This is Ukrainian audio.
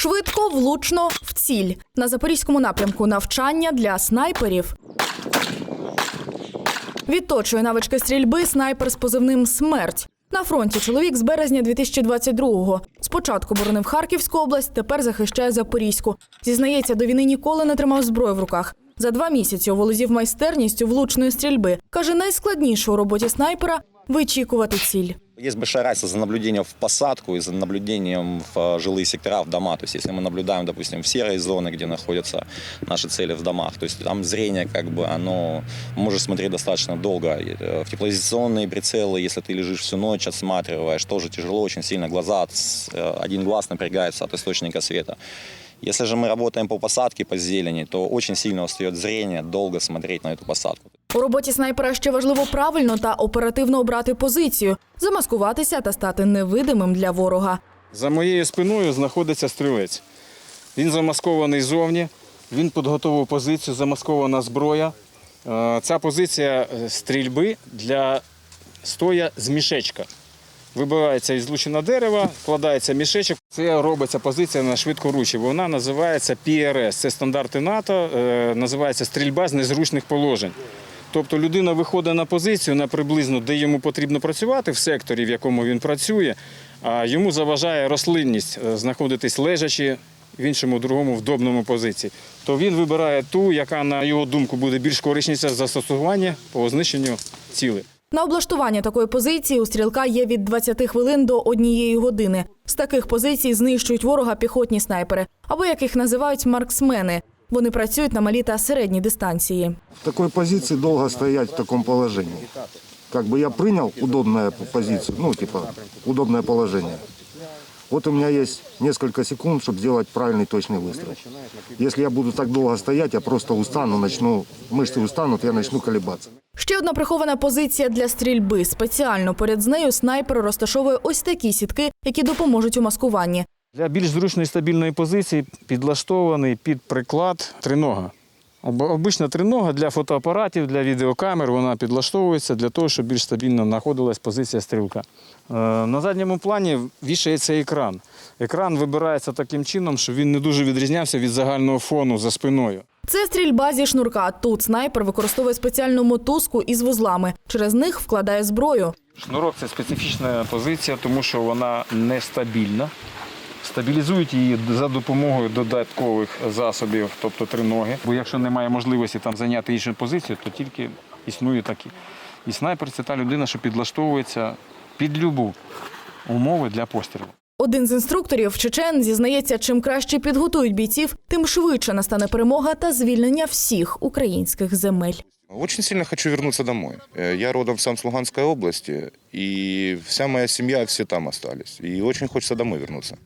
Швидко, влучно, в ціль. На запорізькому напрямку навчання для снайперів. Відточує навички стрільби снайпер з позивним Смерть. На фронті чоловік з березня 2022-го. Спочатку боронив Харківську область, тепер захищає Запорізьку. Зізнається, до війни ніколи не тримав зброю в руках. За два місяці оволодів майстерністю влучної стрільби. Каже, найскладніше у роботі снайпера вичікувати ціль. Есть большая разница за наблюдением в посадку и за наблюдением в э, жилые сектора, в дома. То есть если мы наблюдаем, допустим, в серой зоны, где находятся наши цели в домах, то есть там зрение как бы оно может смотреть достаточно долго. Э, В тепловизионные прицелы, если ты лежишь всю ночь, отсматриваешь, тоже тяжело, очень сильно глаза, э, один глаз напрягается от источника света. Если же мы работаем по посадке, по зелени, то очень сильно устает зрение долго смотреть на эту посадку. У роботі снайпера ще важливо правильно та оперативно обрати позицію, замаскуватися та стати невидимим для ворога. За моєю спиною знаходиться стрілець. Він замаскований зовні, він підготовив позицію, замаскована зброя. Е, Ця позиція е, стрільби для стоя з мішечка. Вибивається із лучина дерева, вкладається мішечок. Це робиться позиція на швидкоручі. Вона називається PRS. Це стандарти НАТО, е, називається стрільба з незручних положень. Тобто людина виходить на позицію на приблизно, де йому потрібно працювати в секторі, в якому він працює, а йому заважає рослинність е, знаходитись лежачи в іншому другому вдобному позиції. То він вибирає ту, яка, на його думку, буде більш корисніша застосування по знищенню цілей. На облаштування такої позиції у стрілка є від 20 хвилин до однієї години. З таких позицій знищують ворога піхотні снайпери, або яких називають марксмени. Вони працюють на малі та середній дистанції. В такой позиции долго стоять в таком положении. Как бы я принял удобную позицию, ну, типа, удобное положение. Вот у меня есть несколько секунд, чтобы сделать правильный точный выстрел. Если я буду так долго стоять, я просто устану, начну, мышцы устанут, я начну колебаться. Ще одна прихована позиція для стрільби. Спеціально поряд з нею снайпер розташовує ось такі сітки, які допоможуть у маскуванні. Для більш зручної стабільної позиції підлаштований під приклад тринога. Обична тринога для фотоапаратів, для відеокамер вона підлаштовується для того, щоб більш стабільно знаходилась позиція стрілка. Е, На задньому плані вішається екран. Екран вибирається таким чином, щоб він не дуже відрізнявся від загального фону за спиною. Це стрільба зі шнурка. Тут снайпер використовує спеціальну мотузку із вузлами. Через них вкладає зброю. Шнурок це специфічна позиція, тому що вона нестабільна. Стабілізують її за допомогою додаткових засобів, тобто триноги. Бо якщо немає можливості там зайняти іншу позицію, то тільки існує такі. І снайпер це та людина, що підлаштовується під любу умови для пострілу. Один з інструкторів Чечен зізнається, чим краще підготують бійців, тим швидше настане перемога та звільнення всіх українських земель. Очень сильно хочу вернуться домой. Э, Я родом сам с Луганской области, и вся моя семья, все там остались. И очень хочется домой вернуться.